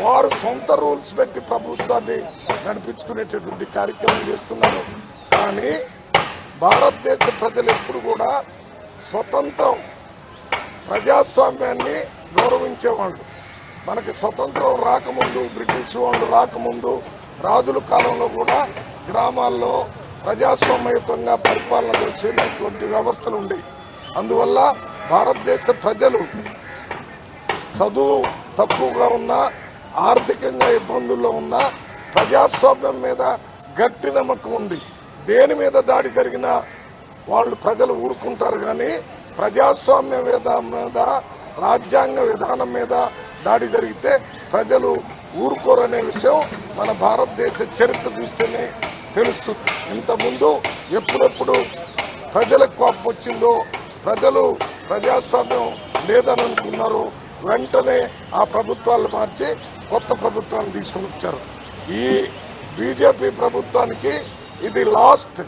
వారు సొంత రూల్స్ పెట్టి ప్రభుత్వాన్ని నడిపించుకునేటటువంటి కార్యక్రమం చేస్తున్నారు. కానీ భారతదేశ ప్రజలు ఎప్పుడు కూడా స్వతంత్రం ప్రజాస్వామ్యాన్ని గౌరవించేవాళ్ళు. మనకి స్వతంత్రం రాకముందు బ్రిటిష్ వాళ్ళు రాకముందు రాజుల కాలంలో కూడా గ్రామాల్లో ప్రజాస్వామ్యయుతంగా పరిపాలన చేసేటటువంటి వ్యవస్థలు ఉండేవి. అందువల్ల భారతదేశ ప్రజలు చదువు తక్కువగా ఉన్నా ఆర్థికంగా ఇబ్బందుల్లో ఉన్నా ప్రజాస్వామ్యం మీద గట్టి నమ్మకం ఉంది. దేని మీద దాడి జరిగినా వాళ్ళు ప్రజలు ఊరుకుంటారు కానీ ప్రజాస్వామ్య విధానం మీద రాజ్యాంగ విధానం మీద దాడి జరిగితే ప్రజలు ఊరుకోరనే విషయం మన భారతదేశ చరిత్ర చూస్తేనే తెలుస్తుంది. ఇంతకుముందు ఎప్పుడెప్పుడు ప్రజలకు కోపం వచ్చిందో ప్రజలు ప్రజాస్వామ్యం లేదని అనుకున్నారు వెంటనే ఆ ప్రభుత్వాలు మార్చి కొత్త ప్రభుత్వాన్ని తీసుకుని వచ్చారు ఈ బీజేపీ ప్రభుత్వానికి ఇది లాస్ట్.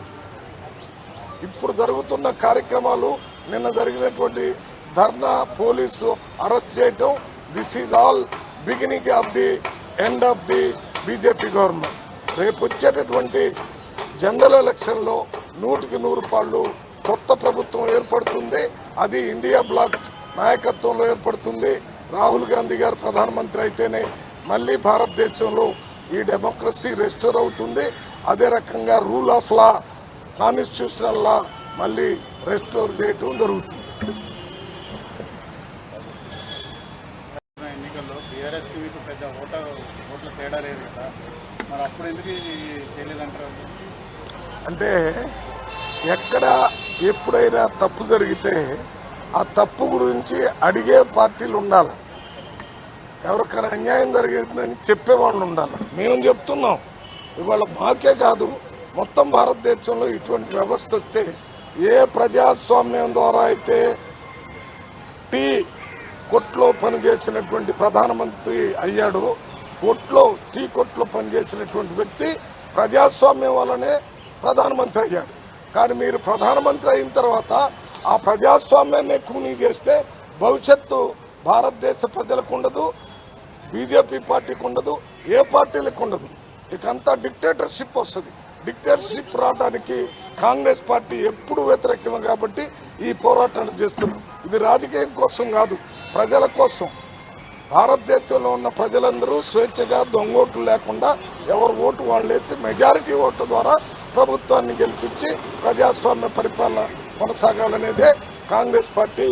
ఇప్పుడు జరుగుతున్న కార్యక్రమాలు నిన్న జరిగినటువంటి ధర్నా పోలీసు అరెస్ట్ చేయటం this is all beginning of the end of the BJP government రేపు వచ్చేటటువంటి జనరల్ ఎలక్షన్లో నూటికి నూరు పాళ్ళు కొత్త ప్రభుత్వం ఏర్పడుతుంది. అది ఇండియా బ్లాక్ నాయకత్వంలో ఏర్పడుతుంది. రాహుల్ గాంధీ గారు ప్రధానమంత్రి అయితేనే మళ్ళీ భారతదేశంలో ఈ డెమోక్రసీ రెస్టోర్ అవుతుంది. అదే రకంగా rule of law constitutional law మళ్ళీ రెస్టోర్ చేయటం జరుగుతుంది. అంటే ఎక్కడ ఎప్పుడైనా తప్పు జరిగితే ఆ తప్పు గురించి అడిగే పార్టీలు ఉండాలి. ఎవరికైనా అన్యాయం జరిగిందని చెప్పేవాళ్ళు ఉండాలి. మేము చెప్తున్నాం. ఇవాళ మాకే కాదు మొత్తం భారతదేశంలో ఇటువంటి వ్యవస్థ వస్తే ఏ ప్రజాస్వామ్యం ద్వారా అయితే టీ కొట్లో పనిచేసినటువంటి ప్రధానమంత్రి అయ్యాడు కొట్లో టీ కొట్లో పనిచేసినటువంటి వ్యక్తి ప్రజాస్వామ్యం వల్లనే ప్రధానమంత్రి అయ్యాడు. కానీ మీరు ప్రధానమంత్రి అయిన తర్వాత ఆ ప్రజాస్వామ్యాన్ని కూనీ చేస్తే భవిష్యత్తు భారతదేశ ప్రజలకు ఉండదు బీజేపీ పార్టీకి ఉండదు ఏ పార్టీలకు ఉండదు. ఇకంతా డిక్టేటర్షిప్ వస్తుంది. డిక్టేటర్షిప్ రావడానికి కాంగ్రెస్ పార్టీ ఎప్పుడు వ్యతిరేకం కాబట్టి ఈ పోరాటాలు చేస్తున్నాం ఇది రాజకీయం కోసం కాదు ప్రజల కోసం. భారతదేశంలో ఉన్న ప్రజలందరూ స్వేచ్ఛగా దొంగోట్లు లేకుండా ఎవరు ఓటు వాళ్ళు వేసి మెజారిటీ ఓట్ల ద్వారా ప్రభుత్వాన్ని గెలిపించి ప్రజాస్వామ్య పరిపాలన కొనసాగాలనేదే కాంగ్రెస్ పార్టీ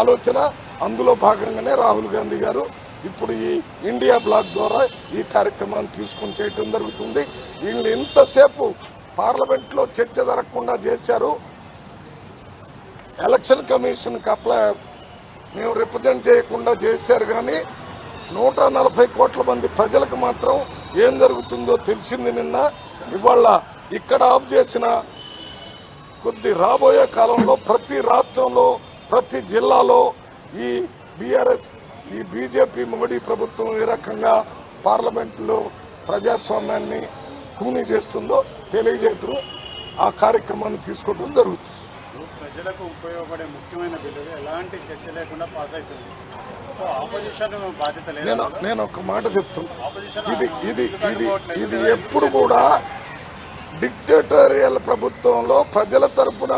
ఆలోచన. అందులో భాగంగానే రాహుల్ గాంధీ గారు ఇప్పుడు ఈ ఇండియా బ్లాక్ ద్వారా ఈ కార్యక్రమాన్ని తీసుకుని చేయటం జరుగుతుంది. వీళ్ళు ఇంతసేపు పార్లమెంట్లో చర్చ జరగకుండా చేశారు. ఎలక్షన్ కమిషన్కి అప్లై మేము రిప్రజెంట్ చేయకుండా చేశారు కానీ నూట నలభై కోట్ల మంది ప్రజలకు మాత్రం ఏం జరుగుతుందో తెలిసింది నిన్న. ఇవాళ ఇక్కడ ఆఫ్ చేసిన కొద్ది రాబోయే కాలంలో ప్రతి రాష్ట్రంలో ప్రతి జిల్లాలో ఈ బీఆర్ఎస్ ఈ బీజేపీ మోడీ ప్రభుత్వం ఏ రకంగా పార్లమెంట్లో ప్రజాస్వామ్యాన్ని కూనీ చేస్తుందో తెలియజేయటం ఆ కార్యక్రమాన్ని తీసుకోవడం జరుగుతుంది. ప్రజలకు ఉపయోగపడే ముఖ్యమైన బిల్లులు ఎలాంటి చర్చ లేకుండా పాస్ అవుతుంది? సో ఆపోజిషన్ బాధ్యత లేదు? నేను నేను ఒక మాట చెప్తున్నా ఇది ఇది ఇది ఇది ఎప్పుడు కూడా డిక్టేటోరియల్ ప్రభుత్వంలో ప్రజల తరపున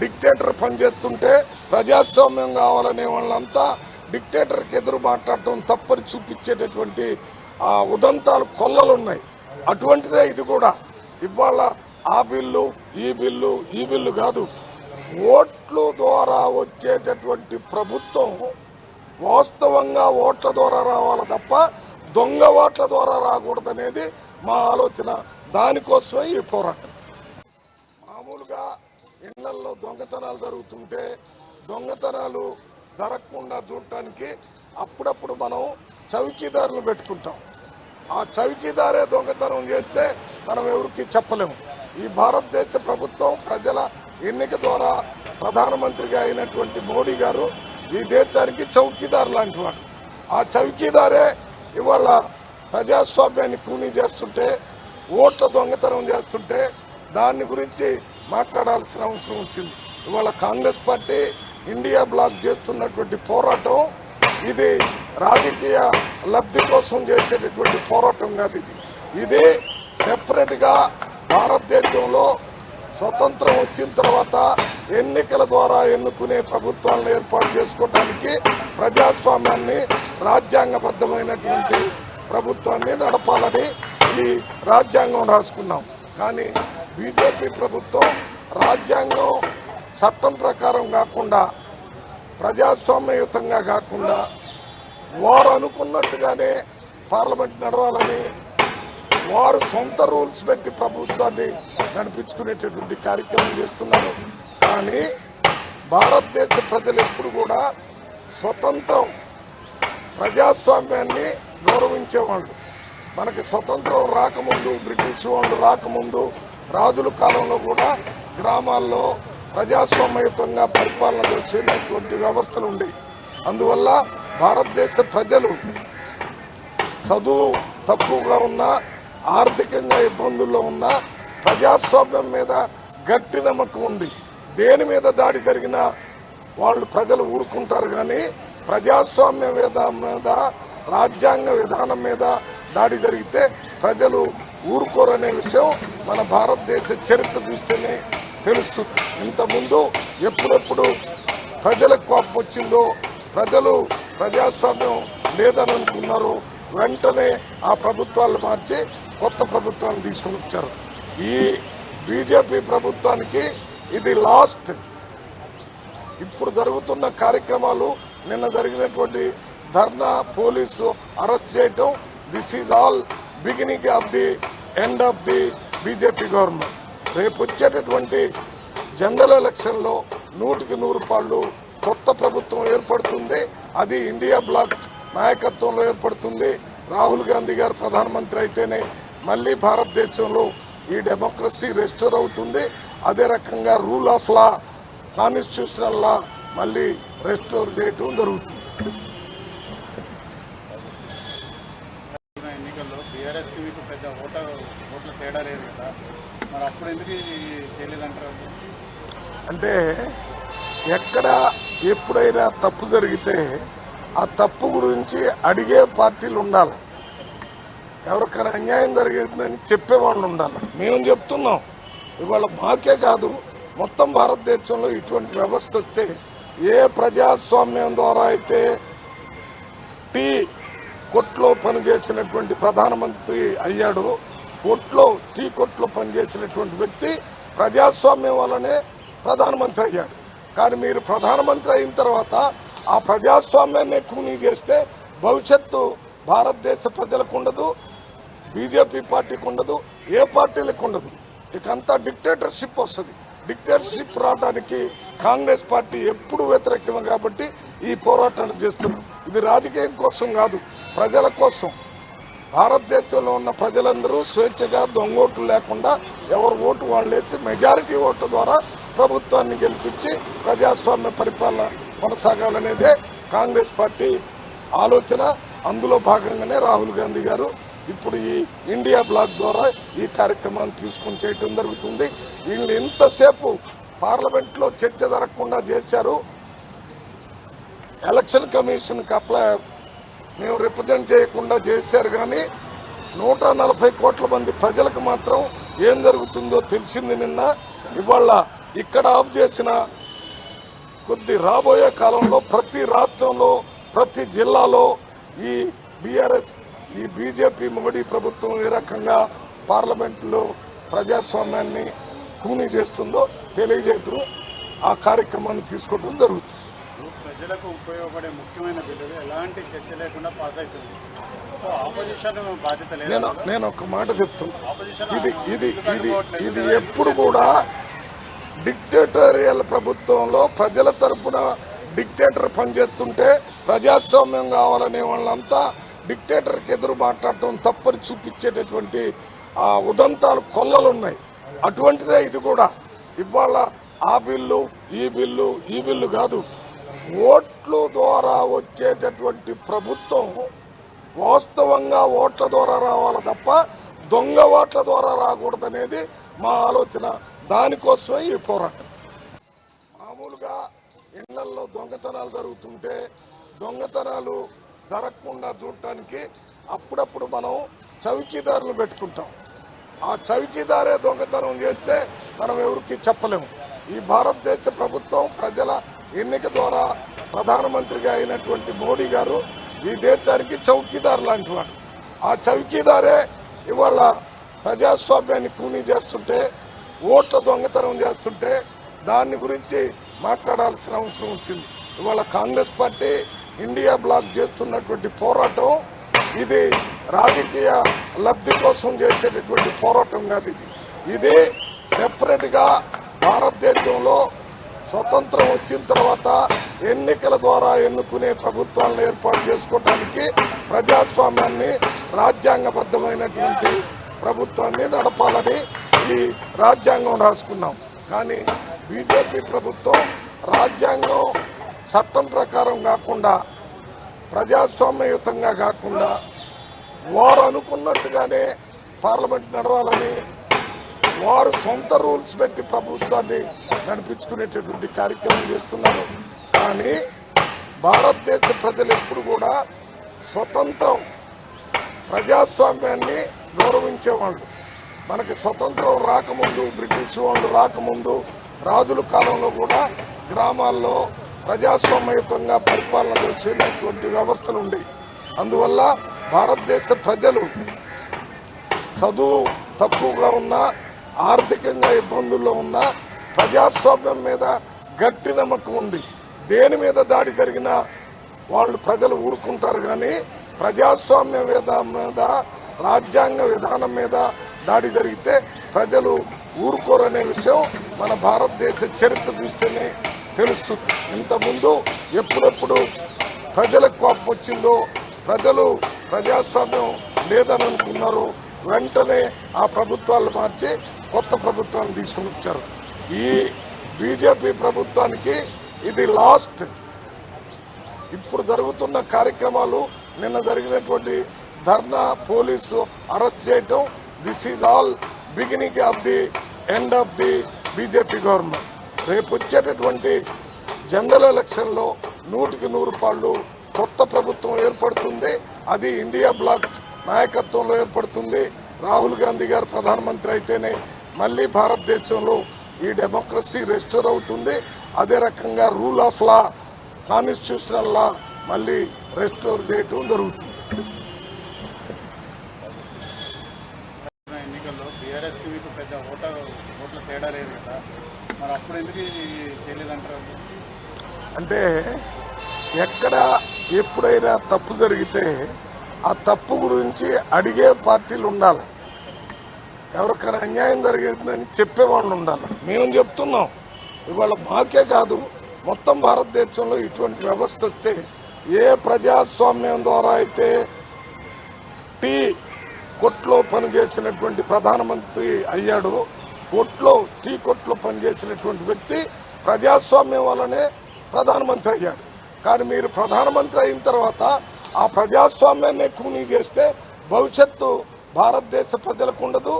డిక్టేటర్ పనిచేస్తుంటే ప్రజాస్వామ్యం కావాలనే వాళ్ళంతా డిక్టేటర్కి ఎదురు మాట్లాడటం తప్పని చూపించేటటువంటి ఆ ఉదంతాలు కొల్లలున్నాయి. అటువంటిదే ఇది కూడా. ఇవాళ ఆ బిల్లు ఈ బిల్లు ఈ బిల్లు కాదు. ఓట్లు ద్వారా వచ్చేటటువంటి ప్రభుత్వం వాస్తవంగా ఓట్ల ద్వారా రావాలి తప్ప దొంగ ఓట్ల ద్వారా రాకూడదనేది మా ఆలోచన. దానికోసమే ఈ పోరాటం. మామూలుగా ఇళ్ళల్లో దొంగతనాలు జరుగుతుంటే దొంగతనాలు జరగకుండా చూడటానికి అప్పుడప్పుడు మనం చౌకీదారులు పెట్టుకుంటాం. ఆ చౌకీదారే దొంగతనం చేస్తే మనం ఎవరికి చెప్పలేము. ఈ భారతదేశ ప్రభుత్వం ప్రజల ఎన్నిక ద్వారా ప్రధానమంత్రిగా అయినటువంటి మోడీ గారు ఈ దేశానికి చౌకీదారు లాంటి వాడు. ఆ చౌకీదారే ఇవాళ ప్రజాస్వామ్యాన్ని కూనీ చేస్తుంటే ఓట్ల దొంగతనం చేస్తుంటే దాని గురించి మాట్లాడాల్సిన అవసరం వచ్చింది. ఇవాళ కాంగ్రెస్ పార్టీ ఇండియా బ్లాక్ చేస్తున్నటువంటి పోరాటం ఇది రాజకీయ లబ్ధి కోసం చేసేటటువంటి పోరాటం కాదు ఇది. ఇది డెఫినెట్గా భారతదేశంలో స్వతంత్రం వచ్చిన తర్వాత ఎన్నికల ద్వారా ఎన్నుకునే ప్రభుత్వాలను ఏర్పాటు చేసుకోవడానికి ప్రజాస్వామ్యాన్ని రాజ్యాంగబద్ధమైనటువంటి ప్రభుత్వాన్ని నడపాలని ఈ రాజ్యాంగం రాసుకున్నాం. కానీ బీజేపీ ప్రభుత్వం రాజ్యాంగం చట్టం ప్రకారం కాకుండా ప్రజాస్వామ్యయుతంగా కాకుండా వారు అనుకున్నట్టుగానే పార్లమెంట్ నడవాలని వారు సొంత రూల్స్ పెట్టి ప్రభుత్వాన్ని నడిపించుకునేటటువంటి కార్యక్రమం చేస్తున్నారు. కానీ భారతదేశ ప్రజలు ఎప్పుడు కూడా స్వతంత్రం ప్రజాస్వామ్యాన్ని గౌరవించేవాళ్ళు. మనకి స్వతంత్రం రాకముందు బ్రిటిష్ వాళ్ళు రాకముందు రాజుల కాలంలో కూడా గ్రామాల్లో ప్రజాస్వామ్యయుతంగా పరిపాలన చేసేటటువంటి వ్యవస్థలు ఉండేవి అందువల్ల భారతదేశ ప్రజలు చదువు తక్కువగా ఉన్నా ఆర్థికంగా ఇబ్బందుల్లో ఉన్నా ప్రజాస్వామ్యం మీద గట్టి నమ్మకం ఉంది. దేని మీద దాడి జరిగినా వాళ్ళు ప్రజలు ఊరుకుంటారు కానీ ప్రజాస్వామ్య మీద మీద రాజ్యాంగ విధానం మీద దాడి జరిగితే ప్రజలు ఊరుకోరనే విషయం మన భారతదేశ చరిత్ర చూస్తేనే తెలుసు. ఇంతకుముందు ఎప్పుడెప్పుడు ప్రజలకు కోపం వచ్చిందో ప్రజలు ప్రజాస్వామ్యం లేదని అనుకున్నారు వెంటనే ఆ ప్రభుత్వాలు మార్చి కొత్త ప్రభుత్వాన్ని తీసుకుని వచ్చారు. ఈ బీజేపీ ప్రభుత్వానికి ఇది లాస్ట్. ఇప్పుడు జరుగుతున్న కార్యక్రమాలు నిన్న జరిగినటువంటి ధర్నా పోలీసు అరెస్ట్ చేయటం this is all beginning of the end of the BJP government రేపు వచ్చేటటువంటి జనరల్ ఎలక్షన్లో నూటికి నూరు పాళ్ళు కొత్త ప్రభుత్వం ఏర్పడుతుంది. అది ఇండియా బ్లాక్ నాయకత్వంలో ఏర్పడుతుంది. రాహుల్ గాంధీ గారు ప్రధానమంత్రి అయితేనే మళ్ళీ భారతదేశంలో ఈ డెమోక్రసీ రెస్టోర్ అవుతుంది. అదే రకంగా rule of law constitutional law మళ్ళీ రెస్టోర్ చేయటం జరుగుతుంది జరిగిన ఎన్నికల్లో బీఆర్ఎస్కి మీకు పెద్ద ఓట ఓట్ల తేడా లేదు కదా మరి అప్పుడు ఎందుకు చేయలేదంటారు అంటే ఎక్కడ ఎప్పుడైనా తప్పు జరిగితే ఆ తప్పు గురించి అడిగే పార్టీలు ఉండాలి. ఎవరికైనా అన్యాయం జరిగిందని చెప్పేవాళ్ళు ఉండాలి. మేము చెప్తున్నాం. ఇవాళ మాకే కాదు మొత్తం భారతదేశంలో ఇటువంటి వ్యవస్థ వస్తే ఏ ప్రజాస్వామ్యం ద్వారా అయితే టీ కొట్లో పనిచేసినటువంటి ప్రధానమంత్రి అయ్యాడు కొట్లో టీ కొట్లో పనిచేసినటువంటి వ్యక్తి ప్రజాస్వామ్యం వల్లనే ప్రధానమంత్రి అయ్యాడు. కానీ మీరు ప్రధానమంత్రి అయిన తర్వాత ఆ ప్రజాస్వామ్యాన్ని కూనీ చేస్తే భవిష్యత్తు భారతదేశ ప్రజలకు ఉండదు బీజేపీ పార్టీకి ఉండదు ఏ పార్టీలకు ఉండదు. ఇకంతా డిక్టేటర్షిప్ వస్తుంది. డిక్టేటర్షిప్ రావడానికి కాంగ్రెస్ పార్టీ ఎప్పుడు వ్యతిరేకం కాబట్టి ఈ పోరాటాలు చేస్తున్నాం ఇది రాజకీయం కోసం కాదు ప్రజల కోసం. భారతదేశంలో ఉన్న ప్రజలందరూ స్వేచ్ఛగా దొంగోట్లు లేకుండా ఎవరు ఓటు వాళ్ళు వేసి మెజారిటీ ఓటు ద్వారా ప్రభుత్వాన్ని గెలిపించి ప్రజాస్వామ్య పరిపాలన కొనసాగాలనేదే కాంగ్రెస్ పార్టీ ఆలోచన. అందులో భాగంగానే రాహుల్ గాంధీ గారు ఇప్పుడు ఈ ఇండియా బ్లాక్ ద్వారా ఈ కార్యక్రమాన్ని తీసుకుని చేయటం జరుగుతుంది. వీళ్ళు ఎంతసేపు పార్లమెంట్లో చర్చ జరగకుండా చేశారు. ఎలక్షన్ కమిషన్కి అప్లై మేము రిప్రజెంట్ చేయకుండా చేశారు కానీ నూట నలభై కోట్ల మంది ప్రజలకు మాత్రం ఏం జరుగుతుందో తెలిసింది నిన్న. ఇవాళ ఇక్కడ ఆఫ్ చేసిన కొద్ది రాబోయే కాలంలో ప్రతి రాష్ట్రంలో ప్రతి జిల్లాలో ఈ బీఆర్ఎస్ ఈ బీజేపీ మోడీ ప్రభుత్వం ఏ రకంగా పార్లమెంట్లో ప్రజాస్వామ్యాన్ని కూనీ చేస్తుందో తెలియజేయటం ఆ కార్యక్రమాన్ని తీసుకోవడం జరుగుతుంది. ప్రజలకు ఉపయోగపడే ముఖ్యమైన బిల్లులు ఎలాంటి చర్చ లేకుండా పాస్ అవుతుంది. సో ఆపోజిషన్ బాధ్యత లేదు. నేను ఒక మాట చెప్తున్నా. ఇది ఇది ఇది ఇది ఎప్పుడు కూడా డిక్టేటోరియల్ ప్రభుత్వంలో ప్రజల తరపున డిక్టేటర్ పనిచేస్తుంటే ప్రజాస్వామ్యం కావాలనే వాళ్ళంతా డిక్టేటర్కి ఎదురు మాట్లాడటం తప్పని చూపించేటటువంటి ఆ ఉదంతాలు కొల్లలున్నాయి. అటువంటిదే ఇది కూడా. ఇవాళ ఆ బిల్లు ఈ బిల్లు ఈ బిల్లు కాదు. ఓట్లు ద్వారా వచ్చేటటువంటి ప్రభుత్వం వాస్తవంగా ఓట్ల ద్వారా రావాలి తప్ప దొంగ ఓట్ల ద్వారా రాకూడదనేది మా ఆలోచన. దానికోసమే ఈ పోరాటం. మామూలుగా ఇళ్ళలో దొంగతనాలు జరుగుతుంటే దొంగతనాలు జరగకుండా చూడటానికి అప్పుడప్పుడు మనం చౌకీదారులు పెట్టుకుంటాం. ఆ చౌకీదారే దొంగతనం చేస్తే మనం ఎవరికి చెప్పలేము. ఈ భారతదేశ ప్రభుత్వం ప్రజల ఎన్నిక ద్వారా ప్రధానమంత్రిగా అయినటువంటి మోడీ గారు ఈ దేశానికి చౌకీదారు లాంటి వాడు. ఆ చౌకీదారే ఇవాళ ప్రజాస్వామ్యాన్ని కూనీ చేస్తుంటే ఓట్ల దొంగతనం చేస్తుంటే దాని గురించి మాట్లాడాల్సిన అవసరం వచ్చింది. ఇవాళ కాంగ్రెస్ పార్టీ ఇండియా బ్లాక్ చేస్తున్నటువంటి పోరాటం ఇది రాజకీయ లబ్ధి కోసం చేసేటటువంటి పోరాటం కాదు ఇది. ఇది డెఫినెట్గా భారతదేశంలో స్వతంత్రం వచ్చిన తర్వాత ఎన్నికల ద్వారా ఎన్నుకునే ప్రభుత్వాలను ఏర్పాటు చేసుకోవడానికి ప్రజాస్వామ్యాన్ని రాజ్యాంగబద్ధమైనటువంటి ప్రభుత్వాన్ని నడపాలని ఈ రాజ్యాంగం రాసుకున్నాం. కానీ బీజేపీ ప్రభుత్వం రాజ్యాంగం చట్టం ప్రకారం కాకుండా ప్రజాస్వామ్యయుతంగా కాకుండా వారు అనుకున్నట్టుగానే పార్లమెంట్ నడవాలని వారు సొంత రూల్స్ పెట్టి ప్రభుత్వాన్ని నడిపించుకునేటటువంటి కార్యక్రమం చేస్తున్నారు. కానీ భారతదేశ ప్రజలు ఎప్పుడు కూడా స్వతంత్రం ప్రజాస్వామ్యాన్ని గౌరవించేవాళ్ళు. మనకి స్వతంత్రం రాకముందు బ్రిటిష్ వాళ్ళు రాకముందు రాజుల కాలంలో కూడా గ్రామాల్లో ప్రజాస్వామ్యతంగా పరిపాలన చేసేటువంటి వ్యవస్థలు ఉండేవి అందువల్ల భారతదేశ ప్రజలు చదువు తక్కువగా ఉన్నా ఆర్థికంగా ఇబ్బందుల్లో ఉన్నా ప్రజాస్వామ్యం మీద గట్టి నమ్మకం ఉంది. దేని మీద దాడి జరిగినా వాళ్ళు ప్రజలు ఊరుకుంటారు కానీ ప్రజాస్వామ్య మీద రాజ్యాంగ విధానం మీద దాడి జరిగితే ప్రజలు ఊరుకోరనే విషయం మన భారతదేశ చరిత్ర చూస్తేనే తెలుస్తుంది. ఇంతకుముందు ఎప్పుడెప్పుడు ప్రజలకు కోపం వచ్చిందో ప్రజలు ప్రజాస్వామ్యం లేదని అనుకున్నారు వెంటనే ఆ ప్రభుత్వాలు మార్చి కొత్త ప్రభుత్వాన్ని తీసుకుని వచ్చారు. ఈ బీజేపీ ప్రభుత్వానికి ఇది లాస్ట్. ఇప్పుడు జరుగుతున్న కార్యక్రమాలు నిన్న జరిగినటువంటి ధర్నా పోలీసు అరెస్ట్ చేయటం this is all beginning of the end of the BJP government రేపు వచ్చేటటువంటి జనరల్ ఎలక్షన్లో నూటికి నూరు పాళ్ళు కొత్త ప్రభుత్వం ఏర్పడుతుంది. అది ఇండియా బ్లాక్ నాయకత్వంలో ఏర్పడుతుంది. రాహుల్ గాంధీ గారు ప్రధానమంత్రి అయితేనే మళ్ళీ భారతదేశంలో ఈ డెమోక్రసీ రెస్టోర్ అవుతుంది. అదే రకంగా rule of law constitutional law మళ్ళీ రెస్టోర్ చేయటం జరుగుతుంది ఎన్నికల్లో బీఆర్ఎస్కి మీకు పెద్ద ఓటర్ ఓట్ల తేడా లేదు కదా మరి అప్పుడు ఎందుకు తెలియదంటారు అంటే ఎక్కడ ఎప్పుడైనా తప్పు జరిగితే ఆ తప్పు గురించి అడిగే పార్టీలు ఉండాలి. ఎవరికైనా అన్యాయం జరిగిందని చెప్పేవాళ్ళు ఉండాలి. మేము చెప్తున్నాం? ఇవాళ మాకే కాదు మొత్తం భారతదేశంలో ఇటువంటి వ్యవస్థ వస్తే ఏ ప్రజాస్వామ్యం ద్వారా అయితే టీ కొట్లో పనిచేసినటువంటి ప్రధానమంత్రి అయ్యాడు కొట్లో టీ కొట్లో పనిచేసినటువంటి వ్యక్తి ప్రజాస్వామ్యం వల్లనే ప్రధానమంత్రి అయ్యాడు. కానీ మీరు ప్రధానమంత్రి అయిన తర్వాత ఆ ప్రజాస్వామ్యాన్ని కూనీ చేస్తే భవిష్యత్తు భారతదేశ ప్రజలకు ఉండదు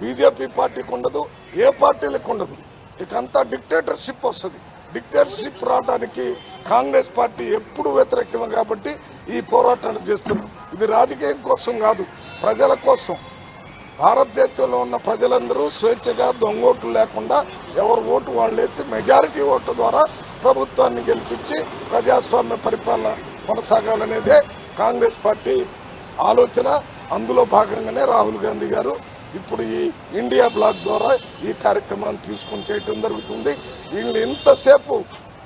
బీజేపీ పార్టీకి ఉండదు ఏ పార్టీలకు ఉండదు. ఇక అంతా డిక్టేటర్షిప్ వస్తుంది. డిక్టేటర్షిప్ రావడానికి కాంగ్రెస్ పార్టీ ఎప్పుడు వ్యతిరేకం కాబట్టి ఈ పోరాటాలు చేస్తున్నాం ఇది రాజకీయం కోసం కాదు ప్రజల కోసం. భారతదేశంలో ఉన్న ప్రజలందరూ స్వేచ్ఛగా దొంగోట్లు లేకుండా ఎవరు ఓటు వాళ్ళు వేసి మెజారిటీ ఓటు ద్వారా ప్రభుత్వాన్ని గెలిపించి ప్రజాస్వామ్య పరిపాలన కొనసాగాలనేదే కాంగ్రెస్ పార్టీ ఆలోచన. అందులో భాగంగానే రాహుల్ గాంధీ గారు ఇప్పుడు ఈ ఇండియా బ్లాక్ ద్వారా ఈ కార్యక్రమాన్ని తీసుకుని చేయటం జరుగుతుంది. వీళ్ళు ఇంతసేపు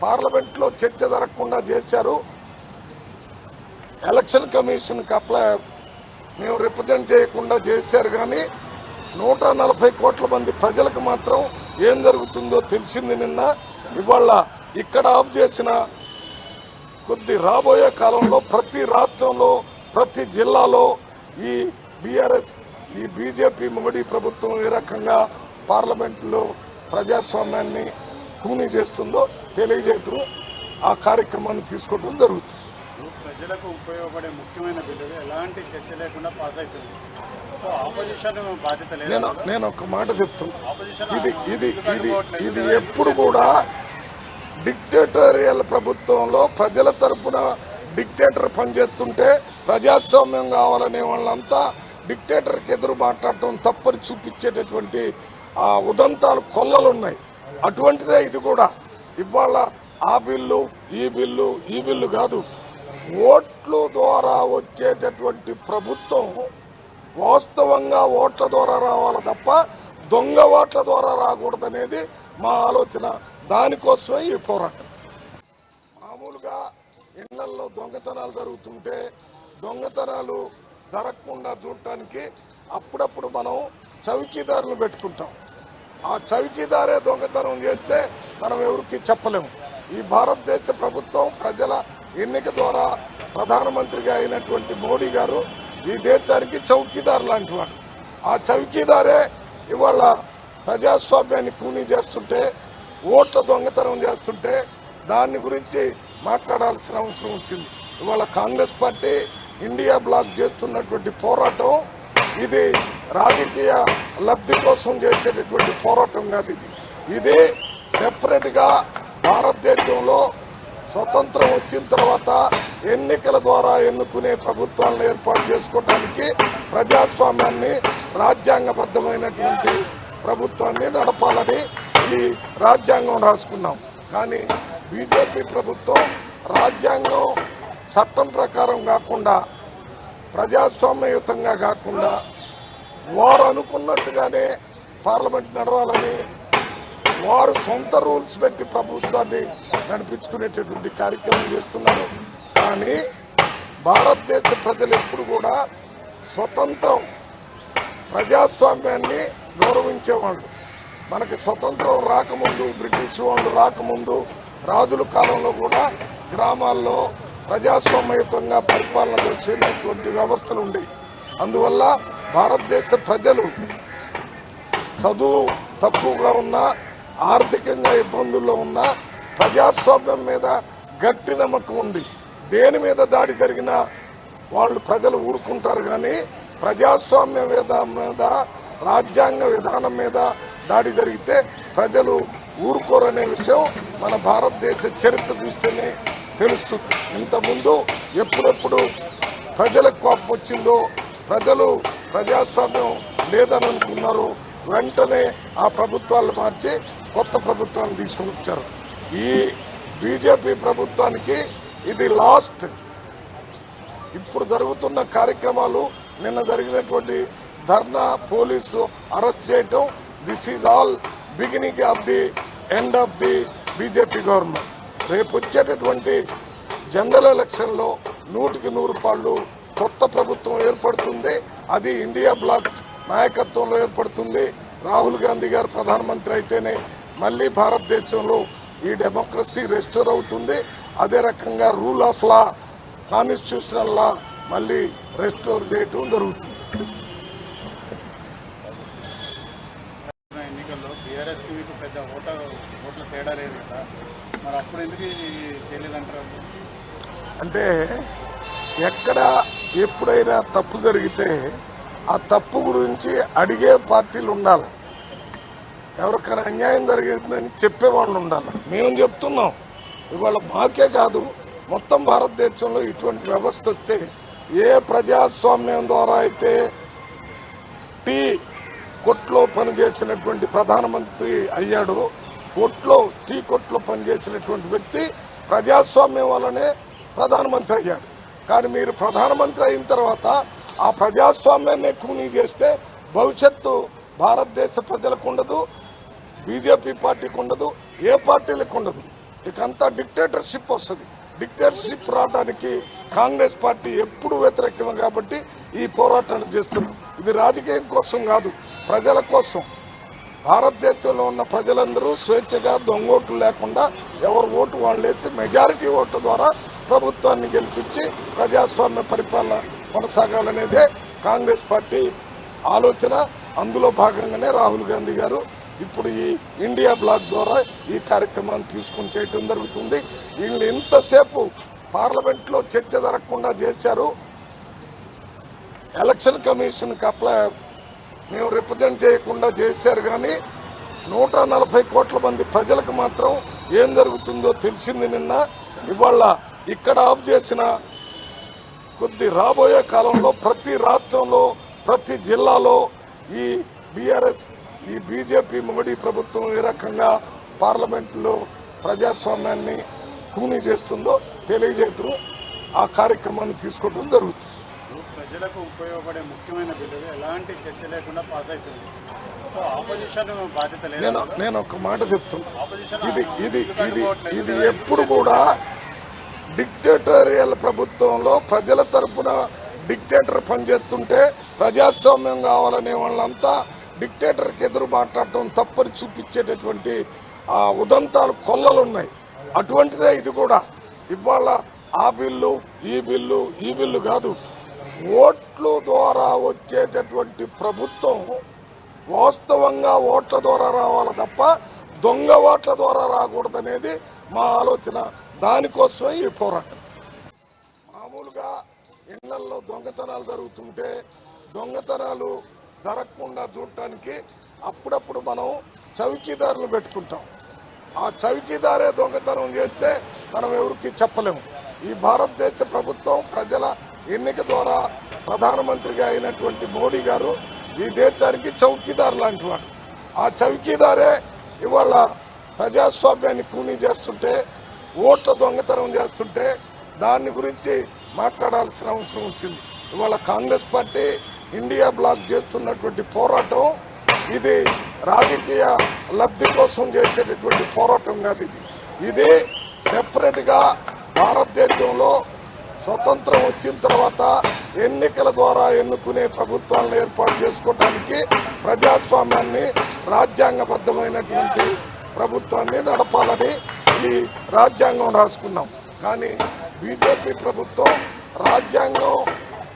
పార్లమెంట్లో చర్చ జరగకుండా చేశారు. ఎలక్షన్ కమిషన్కి అప్లై మేము రిప్రజెంట్ చేయకుండా చేశారు కానీ నూట నలభై కోట్ల మంది ప్రజలకు మాత్రం ఏం జరుగుతుందో తెలిసింది నిన్న. ఇవాళ ఇక్కడ ఆఫ్ చేసిన కొద్ది రాబోయే కాలంలో ప్రతి రాష్ట్రంలో ప్రతి జిల్లాలో ఈ బీఆర్ఎస్ ఈ బీజేపీ మోడీ ప్రభుత్వం ఏ రకంగా పార్లమెంట్లో ప్రజాస్వామ్యాన్ని కూనీ చేస్తుందో తెలియజేయటం ఆ కార్యక్రమాన్ని తీసుకోవడం జరుగుతుంది. ప్రజలకు ఉపయోగపడే ముఖ్యమైన బిల్లులు ఎలాంటి చర్చ లేకుండా పాస్ అవుతుంది సో ఆపోజిషన్ బాధ్యత లేదు నేను ఒక మాట చెప్తున్నా. ఇది ఇది ఇది? ఇది ఎప్పుడు కూడా డిక్టేటోరియల్ ప్రభుత్వంలో ప్రజల తరపున డిక్టేటర్ పనిచేస్తుంటే ప్రజాస్వామ్యం కావాలనే వాళ్ళంతా డిక్టేటర్కి ఎదురు మాట్లాడటం తప్పని చూపించేటటువంటి ఆ ఉదంతాలు కొల్లలున్నాయి. అటువంటిదే ఇది కూడా. ఇవాళ ఆ బిల్లు ఈ బిల్లు ఈ బిల్లు కాదు. ఓట్లు ద్వారా వచ్చేటటువంటి ప్రభుత్వం వాస్తవంగా ఓట్ల ద్వారా రావాలి తప్ప దొంగ ఓట్ల ద్వారా రాకూడదనేది మా ఆలోచన. దానికోసమే ఈ పోరాటం. మామూలుగా ఇళ్ళలో దొంగతనాలు జరుగుతుంటే దొంగతనాలు జరగకుండా చూడటానికి అప్పుడప్పుడు మనం చౌకీదారులు పెట్టుకుంటాం. ఆ చౌకీదారే దొంగతనం చేస్తే మనం ఎవరికి చెప్పలేము ఈ భారతదేశ ప్రభుత్వం ప్రజల ఎన్నిక ద్వారా ప్రధానమంత్రిగా అయినటువంటి మోడీ గారు ఈ దేశానికి చౌకీదారు లాంటి వాడు. ఆ చౌకీదారే ఇవాళ ప్రజాస్వామ్యాన్ని కూనీ చేస్తుంటే ఓట్ల దొంగతనం చేస్తుంటే దాని గురించి మాట్లాడాల్సిన అవసరం వచ్చింది. ఇవాళ కాంగ్రెస్ పార్టీ ఇండియా బ్లాక్ చేస్తున్నటువంటి పోరాటం ఇది రాజకీయ లబ్ధి కోసం చేసేటటువంటి పోరాటం కాదు ఇది. ఇది డెఫినెట్గా భారతదేశంలో స్వతంత్రం వచ్చిన తర్వాత ఎన్నికల ద్వారా ఎన్నుకునే ప్రభుత్వాలను ఏర్పాటు చేసుకోవడానికి ప్రజాస్వామ్యాన్ని రాజ్యాంగబద్ధమైనటువంటి ప్రభుత్వాన్ని నడపాలని ఈ రాజ్యాంగం రాసుకున్నాం. కానీ బీజేపీ ప్రభుత్వం రాజ్యాంగం చట్టం ప్రకారం కాకుండా ప్రజాస్వామ్యయుతంగా కాకుండా వారు అనుకున్నట్టుగానే పార్లమెంట్ నడవాలని వారు సొంత రూల్స్ పెట్టి ప్రభుత్వాన్ని నడిపించుకునేటటువంటి కార్యక్రమం చేస్తున్నారు. కానీ భారతదేశ ప్రజలు ఎప్పుడు కూడా స్వతంత్రం ప్రజాస్వామ్యాన్ని గౌరవించేవాళ్ళు. మనకి స్వతంత్రం రాకముందు బ్రిటిష్ వాళ్ళు రాకముందు రాజుల కాలంలో కూడా గ్రామాల్లో ప్రజాస్వామ్యతంగా పరిపాలన చేసేటటువంటి వ్యవస్థలు ఉండేవి. అందువల్ల భారతదేశ ప్రజలు చదువు తక్కువగా ఉన్నా ఆర్థికంగా ఇబ్బందుల్లో ఉన్నా ప్రజాస్వామ్యం మీద గట్టి నమ్మకం ఉంది. దేని మీద దాడి జరిగినా వాళ్ళు ప్రజలు ఊరుకుంటారు కానీ ప్రజాస్వామ్య మీద మీద రాజ్యాంగ విధానం మీద దాడి జరిగితే ప్రజలు ఊరుకోరనే విషయం మన భారతదేశ చరిత్ర చూస్తేనే తెలుస్తుంది. ఇంతకుముందు ఎప్పుడెప్పుడు ప్రజలకు కోపం వచ్చిందో ప్రజలు ప్రజాస్వామ్యం లేదని అనుకున్నారు వెంటనే ఆ ప్రభుత్వాలు మార్చి కొత్త ప్రభుత్వాన్ని తీసుకుని వచ్చారు ఈ బీజేపీ ప్రభుత్వానికి ఇది లాస్ట్. ఇప్పుడు జరుగుతున్న కార్యక్రమాలు నిన్న జరిగినటువంటి ధర్నా పోలీసు అరెస్ట్ చేయటం this is all beginning of the end of the BJP government రేపు వచ్చేటటువంటి జనరల్ ఎలక్షన్లో నూటికి నూరు పాళ్ళు కొత్త ప్రభుత్వం ఏర్పడుతుంది. అది ఇండియా బ్లాక్ నాయకత్వంలో ఏర్పడుతుంది. రాహుల్ గాంధీ గారు ప్రధానమంత్రి అయితేనే మళ్ళీ భారతదేశంలో ఈ డెమోక్రసీ రెస్టోర్ అవుతుంది. అదే రకంగా rule of law constitutional law మళ్ళీ రెస్టోర్ చేయటం జరుగుతుంది. అంటే ఎక్కడ ఎప్పుడైనా తప్పు జరిగితే ఆ తప్పు గురించి అడిగే పార్టీలు ఉండాలి. ఎవరికైనా అన్యాయం జరిగిందని చెప్పేవాళ్ళు ఉండాలి. మేము చెప్తున్నాం. ఇవాళ మాకే కాదు మొత్తం భారతదేశంలో ఇటువంటి వ్యవస్థ వస్తే ఏ ప్రజాస్వామ్యం ద్వారా అయితే టీ కొట్లో పనిచేసినటువంటి ప్రధానమంత్రి అయ్యాడు కొట్లో టీ కొట్లో పనిచేసినటువంటి వ్యక్తి ప్రజాస్వామ్యం వల్లనే ప్రధానమంత్రి అయ్యాడు. కానీ మీరు ప్రధానమంత్రి అయిన తర్వాత ఆ ప్రజాస్వామ్యాన్ని కూనీ చేస్తే భవిష్యత్తు భారతదేశ ప్రజలకు ఉండదు బీజేపీ పార్టీకి ఉండదు ఏ పార్టీలకు ఉండదు. ఇకంతా డిక్టేటర్షిప్ వస్తుంది. డిక్టేటర్షిప్ రావడానికి కాంగ్రెస్ పార్టీ ఎప్పుడు వ్యతిరేకం కాబట్టి ఈ పోరాటాన్ని చేస్తున్నాం ఇది రాజకీయం కోసం కాదు ప్రజల కోసం. భారతదేశంలో ఉన్న ప్రజలందరూ స్వేచ్ఛగా దొంగోట్లు లేకుండా ఎవరు ఓటు వాళ్ళు వేసి మెజారిటీ ఓట్ల ద్వారా ప్రభుత్వాన్ని గెలిపించి ప్రజాస్వామ్య పరిపాలన కొనసాగాలనేదే కాంగ్రెస్ పార్టీ ఆలోచన. అందులో భాగంగానే రాహుల్ గాంధీ గారు ఇప్పుడు ఈ ఇండియా బ్లాక్ ద్వారా ఈ కార్యక్రమాన్ని తీసుకుని చేయటం జరుగుతుంది. వీళ్ళు ఇంతసేపు పార్లమెంట్లో చర్చ జరగకుండా చేశారు. ఎలక్షన్ కమిషన్కి అప్లై మేము రిప్రజెంట్ చేయకుండా చేశారు కానీ నూట నలభై కోట్ల మంది ప్రజలకు మాత్రం ఏం జరుగుతుందో తెలిసింది నిన్న. ఇవాళ ఇక్కడ ఆఫ్ చేసిన కొద్ది రాబోయే కాలంలో ప్రతి రాష్ట్రంలో ప్రతి జిల్లాలో ఈ బీఆర్ఎస్ ఈ బీజేపీ మోడీ ప్రభుత్వం ఏ రకంగా పార్లమెంట్లో ప్రజాస్వామ్యాన్ని కూనీ చేస్తుందో తెలియజేయటం ఆ కార్యక్రమాన్ని తీసుకోవడం జరుగుతుంది. ప్రజలకు ఉపయోగపడే ముఖ్యమైన బిల్లులు ఎలాంటి చర్చ లేకుండా పాస్ అవుతుంది. సో ఆపోజిషన్ బాధ్యత లేదు. నేను ఒక మాట చెప్తున్నా. ఇది ఇది ఇది ఇది ఎప్పుడు కూడా డిక్టేటోరియల్ ప్రభుత్వంలో ప్రజల తరపున డిక్టేటర్ పనిచేస్తుంటే ప్రజాస్వామ్యం కావాలనే వాళ్ళంతా డిక్టేటర్కి ఎదురు మాట్లాడటం తప్పని చూపించేటటువంటి ఉదంతాలు కొల్లలున్నాయి. అటువంటిదే ఇది కూడా. ఇవాళ ఆ బిల్లు ఈ బిల్లు ఈ బిల్లు కాదు. ఓట్లు ద్వారా వచ్చేటటువంటి ప్రభుత్వం వాస్తవంగా ఓట్ల ద్వారా రావాలి తప్ప దొంగ ఓట్ల ద్వారా రాకూడదనేది మా ఆలోచన. దానికోసమే ఈ పోరాటం. మామూలుగా ఇళ్ళలో దొంగతనాలు జరుగుతుంటే దొంగతనాలు జరగకుండా చూడటానికి అప్పుడప్పుడు మనం చౌకీదారులు పెట్టుకుంటాం. ఆ చౌకీదారే దొంగతనం చేస్తే మనం ఎవరికి చెప్పలేము. ఈ భారతదేశ ప్రభుత్వం ప్రజల ఎన్నిక ద్వారా ప్రధానమంత్రిగా అయినటువంటి మోడీ గారు ఈ దేశానికి చౌకీదారు లాంటి వాడు. ఆ చౌకీదారే ఇవాళ ప్రజాస్వామ్యాన్ని కూనీ చేస్తుంటే ఓట్ల దొంగతనం చేస్తుంటే దాని గురించి మాట్లాడాల్సిన అవసరం వచ్చింది. ఇవాళ కాంగ్రెస్ పార్టీ ఇండియా బ్లాక్ చేస్తున్నటువంటి పోరాటం ఇది రాజకీయ లబ్ధి కోసం చేసేటటువంటి పోరాటం కాదు ఇది. ఇది డెఫినెట్గా భారతదేశంలో స్వతంత్రం వచ్చిన తర్వాత ఎన్నికల ద్వారా ఎన్నుకునే ప్రభుత్వాలను ఏర్పాటు చేసుకోవడానికి ప్రజాస్వామ్యాన్ని రాజ్యాంగబద్ధమైనటువంటి ప్రభుత్వాన్ని నడపాలని ఈ రాజ్యాంగం రాసుకున్నాం. కానీ బీజేపీ ప్రభుత్వం రాజ్యాంగం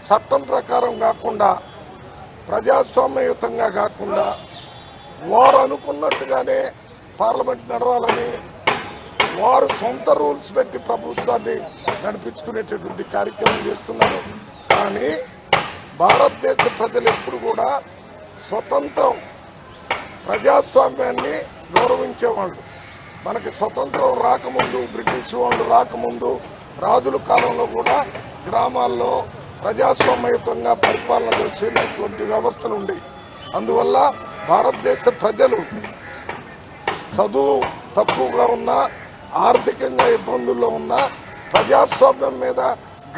చట్టం ప్రకారం కాకుండా ప్రజాస్వామ్యయుతంగా కాకుండా వారు అనుకున్నట్టుగానే పార్లమెంట్ నడవాలని వారు సొంత రూల్స్ పెట్టి ప్రభుత్వాన్ని నడిపించుకునేటటువంటి కార్యక్రమం చేస్తున్నారు. కానీ భారతదేశ ప్రజలు ఎప్పుడు కూడా స్వతంత్రం ప్రజాస్వామ్యాన్ని గౌరవించేవాళ్ళు. మనకి స్వతంత్రం రాకముందు బ్రిటిష్ వాళ్ళు రాకముందు రాజుల కాలంలో కూడా గ్రామాల్లో ప్రజాస్వామ్యయుతంగా పరిపాలన చేసేటటువంటి వ్యవస్థలు ఉండేవి. అందువల్ల భారతదేశ ప్రజలు చదువు తక్కువగా ఉన్నా ఆర్థికంగా ఇబ్బందుల్లో ఉన్నా ప్రజాస్వామ్యం మీద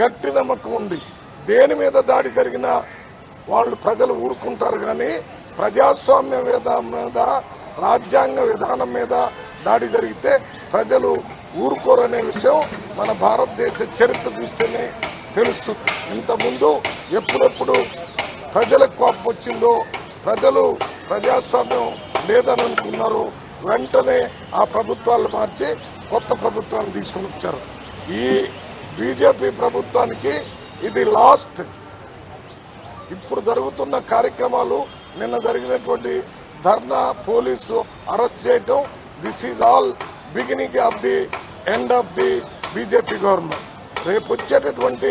గట్టి నమ్మకం ఉంది. దేని మీద దాడి జరిగినా వాళ్ళు ప్రజలు ఊరుకుంటారు కానీ ప్రజాస్వామ్య మీద రాజ్యాంగ విధానం మీద దాడి జరిగితే ప్రజలు ఊరుకోరనే విషయం మన భారతదేశ చరిత్ర చూస్తేనే తెలుస్తుంది. ఇంతకుముందు ఎప్పుడెప్పుడు ప్రజలకు కోపం వచ్చిందో ప్రజలు ప్రజాస్వామ్యం లేదని అనుకున్నారు వెంటనే ఆ ప్రభుత్వాలు మార్చి కొత్త ప్రభుత్వాన్ని తీసుకుని వచ్చారు. ఈ బీజేపీ ప్రభుత్వానికి ఇది లాస్ట్. ఇప్పుడు జరుగుతున్న కార్యక్రమాలు నిన్న జరిగినటువంటి ధర్నా పోలీసు అరెస్ట్ చేయటం this is all beginning of the end of the BJP government రేపు వచ్చేటటువంటి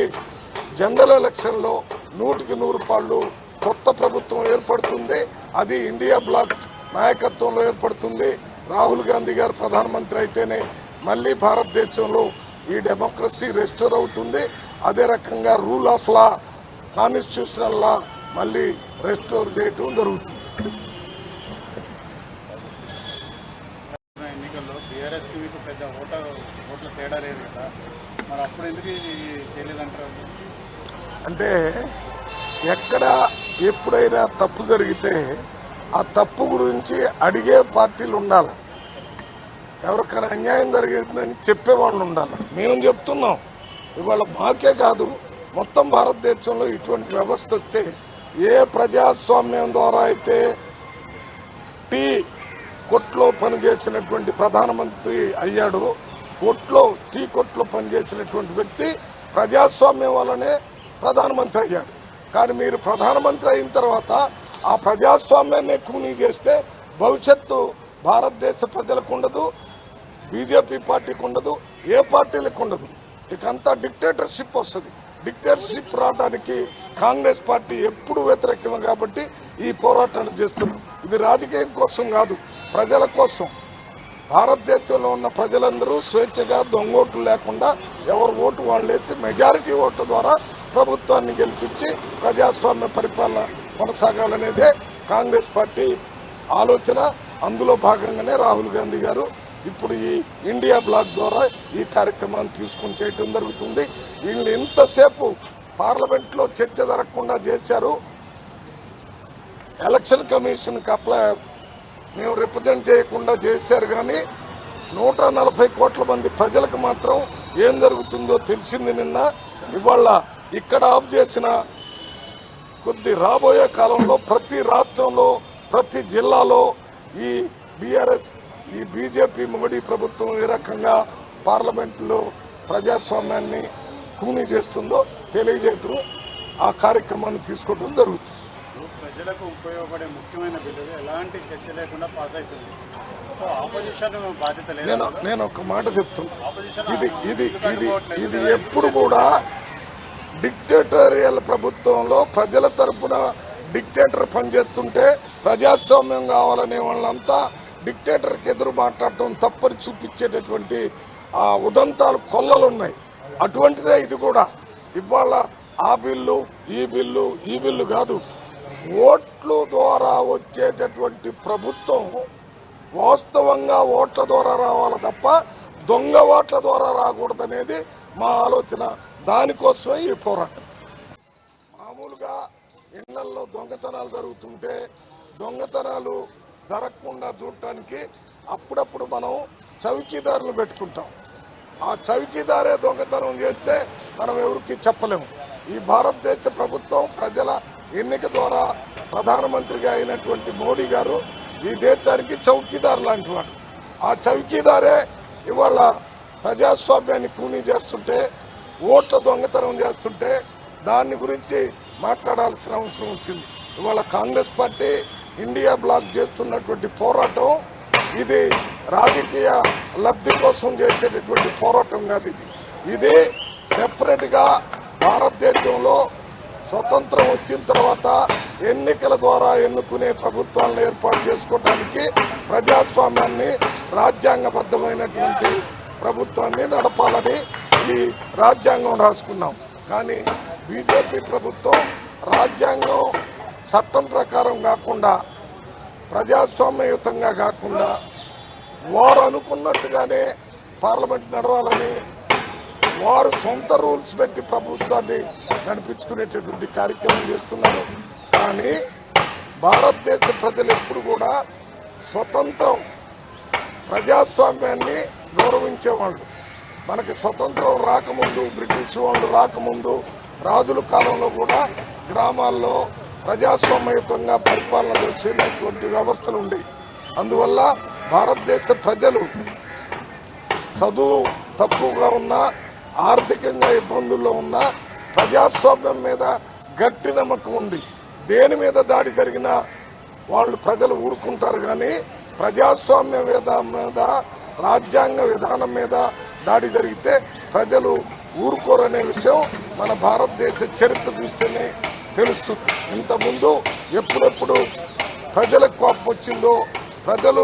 జనరల్ ఎలక్షన్లో నూటికి నూరు పాళ్ళు కొత్త ప్రభుత్వం ఏర్పడుతుంది. అది ఇండియా బ్లాక్ నాయకత్వంలో ఏర్పడుతుంది. రాహుల్ గాంధీ గారు ప్రధానమంత్రి అయితేనే మళ్ళీ భారతదేశంలో ఈ డెమోక్రసీ రెస్టోర్ అవుతుంది. అదే రకంగా rule of law constitutional law మళ్ళీ రెస్టోర్ చేయటం జరుగుతుంది ఎన్నికల్లో బీఆర్ఎస్కి మీకు పెద్ద ఓట ఓట్ల తేడా లేదు కదా మరి అప్పుడు ఎందుకు ఇది తెలియదంటారు అంటే ఎక్కడ ఎప్పుడైనా తప్పు జరిగితే ఆ తప్పు గురించి అడిగే పార్టీలు ఉండాలి. ఎవరికైనా అన్యాయం జరిగిందని చెప్పేవాళ్ళు ఉండాలి. మేము చెప్తున్నాం. ఇవాళ మాకే కాదు మొత్తం భారతదేశంలో ఇటువంటి వ్యవస్థ వస్తే ఏ ప్రజాస్వామ్యం ద్వారా అయితే టీ కొట్లో పనిచేసినటువంటి ప్రధానమంత్రి అయ్యాడు కొట్లో టీ కొట్లో పనిచేసినటువంటి వ్యక్తి ప్రజాస్వామ్యం వల్లనే ప్రధానమంత్రి అయ్యాడు. కానీ మీరు ప్రధానమంత్రి అయిన తర్వాత ఆ ప్రజాస్వామ్యాన్ని కూనీ చేస్తే భవిష్యత్తు భారతదేశ ప్రజలకు ఉండదు బీజేపీ పార్టీకి ఉండదు ఏ పార్టీలకు ఉండదు. ఇక అంతా డిక్టేటర్షిప్ వస్తుంది. డిక్టేటర్షిప్ రావడానికి కాంగ్రెస్ పార్టీ ఎప్పుడు వ్యతిరేకం కాబట్టి ఈ పోరాటాలు చేస్తున్నాం ఇది రాజకీయం కోసం కాదు ప్రజల కోసం. భారతదేశంలో ఉన్న ప్రజలందరూ స్వేచ్ఛగా దొంగోట్లు లేకుండా ఎవరు ఓటు వాళ్ళు వేసి మెజారిటీ ఓట్ల ద్వారా ప్రభుత్వాన్ని గెలిపించి ప్రజాస్వామ్య పరిపాలన కొనసాగాలనేదే కాంగ్రెస్ పార్టీ ఆలోచన. అందులో భాగంగానే రాహుల్ గాంధీ గారు ఇప్పుడు ఈ ఇండియా బ్లాక్ ద్వారా ఈ కార్యక్రమాన్ని తీసుకుని చేయటం జరుగుతుంది. వీళ్ళు ఇంతసేపు పార్లమెంట్లో చర్చ జరగకుండా చేశారు. ఎలక్షన్ కమిషన్కి అప్లై మేము రిప్రజెంట్ చేయకుండా చేశారు కానీ నూట నలభై కోట్ల మంది ప్రజలకు మాత్రం ఏం జరుగుతుందో తెలిసింది నిన్న. ఇవాళ ఇక్కడ ఆఫ్ చేసిన కొద్ది రాబోయే కాలంలో ప్రతి రాష్ట్రంలో ప్రతి జిల్లాలో ఈ బీఆర్ఎస్ ఈ బీజేపీ మోడీ ప్రభుత్వం ఏ రకంగా పార్లమెంట్లో ప్రజాస్వామ్యాన్ని కూని చేస్తుందో తెలియజేయటం ఆ కార్యక్రమాన్ని తీసుకోవడం జరుగుతుంది. ప్రజలకు ఉపయోగపడే ముఖ్యమైన బిల్లులు ఎలాంటి చర్చ లేకుండా పాస్ అవుతుంది. సో ఆపోజిషన్ బాధ్యత లేదు. నేను నేను ఒక మాట చెప్తున్నా ఇది ఇది ఇది ఇది ఎప్పుడు కూడా డిక్టేటోరియల్ ప్రభుత్వంలో ప్రజల తరపున డిక్టేటర్ పనిచేస్తుంటే ప్రజాస్వామ్యం కావాలనే వాళ్ళంతా డిక్టేటర్కి ఎదురు మాట్లాడటం తప్పని చూపించేటటువంటి ఆ ఉదంతాలు కొల్లలు ఉన్నాయి అటువంటిదే ఇది కూడా. ఇవాళ ఆ బిల్లు ఈ బిల్లు ఈ బిల్లు కాదు. ఓట్లు ద్వారా వచ్చేటటువంటి ప్రభుత్వం వాస్తవంగా ఓట్ల ద్వారా రావాలి తప్ప దొంగ ఓట్ల ద్వారా రాకూడదనేది మా ఆలోచన. దానికోసమే ఈ పోరాటం. మామూలుగా ఇళ్ళలో దొంగతనాలు జరుగుతుంటే దొంగతనాలు జరగకుండా చూడటానికి అప్పుడప్పుడు మనం చౌకీదారులు పెట్టుకుంటాం. ఆ చౌకీదారే దొంగతనం చేస్తే మనం ఎవరికి చెప్పలేము. ఈ భారతదేశ ప్రభుత్వం ప్రజల ఎన్నిక ద్వారా ప్రధానమంత్రిగా అయినటువంటి మోడీ గారు ఈ దేశానికి చౌకీదారు లాంటి వాడు. ఆ చౌకీదారే ఇవాళ ప్రజాస్వామ్యాన్ని కూనీ చేస్తుంటే ఓట్ల దొంగతనం చేస్తుంటే దాని గురించి మాట్లాడాల్సిన అవసరం వచ్చింది. ఇవాళ కాంగ్రెస్ పార్టీ ఇండియా బ్లాక్ చేస్తున్నటువంటి పోరాటం ఇది రాజకీయ లబ్ధి కోసం చేసేటటువంటి పోరాటం కాదు ఇది. ఇది డెఫినెట్గా భారతదేశంలో స్వతంత్రం వచ్చిన తర్వాత ఎన్నికల ద్వారా ఎన్నుకునే ప్రభుత్వాలను ఏర్పాటు చేసుకోవడానికి ప్రజాస్వామ్యాన్ని రాజ్యాంగబద్ధమైనటువంటి ప్రభుత్వాన్ని నడపాలని ఈ రాజ్యాంగం రాసుకున్నాం. కానీ బీజేపీ ప్రభుత్వం రాజ్యాంగం చట్టం ప్రకారం కాకుండా ప్రజాస్వామ్యయుతంగా కాకుండా వారు అనుకున్నట్టుగానే పార్లమెంట్ నడవాలని వారు సొంత రూల్స్ పెట్టి ప్రభుత్వాన్ని నడిపించుకునేటటువంటి కార్యక్రమం చేస్తున్నారు. కానీ భారతదేశ ప్రజలు ఎప్పుడు కూడా స్వతంత్రం ప్రజాస్వామ్యాన్ని గౌరవించేవాళ్ళు. మనకి స్వతంత్రం రాకముందు బ్రిటిష్ వాళ్ళు రాకముందు రాజుల కాలంలో కూడా గ్రామాల్లో ప్రజాస్వామ్యయుతంగా పరిపాలన చేసేటటువంటి వ్యవస్థలు ఉండేవి. అందువల్ల భారతదేశ ప్రజలు చదువు తక్కువగా ఉన్నా ఆర్థికంగా ఇబ్బందుల్లో ఉన్నా ప్రజాస్వామ్యం మీద గట్టి నమ్మకం ఉంది. దేని మీద దాడి జరిగినా వాళ్ళు ప్రజలు ఊరుకుంటారు కానీ ప్రజాస్వామ్య విధానం మీద రాజ్యాంగ విధానం మీద దాడి జరిగితే ప్రజలు ఊరుకోరనే విషయం మన భారతదేశ చరిత్ర చూస్తేనే తెలుస్తుంది. ఇంతకుముందు ఎప్పుడెప్పుడు ప్రజలకు కోపం వచ్చిందో ప్రజలు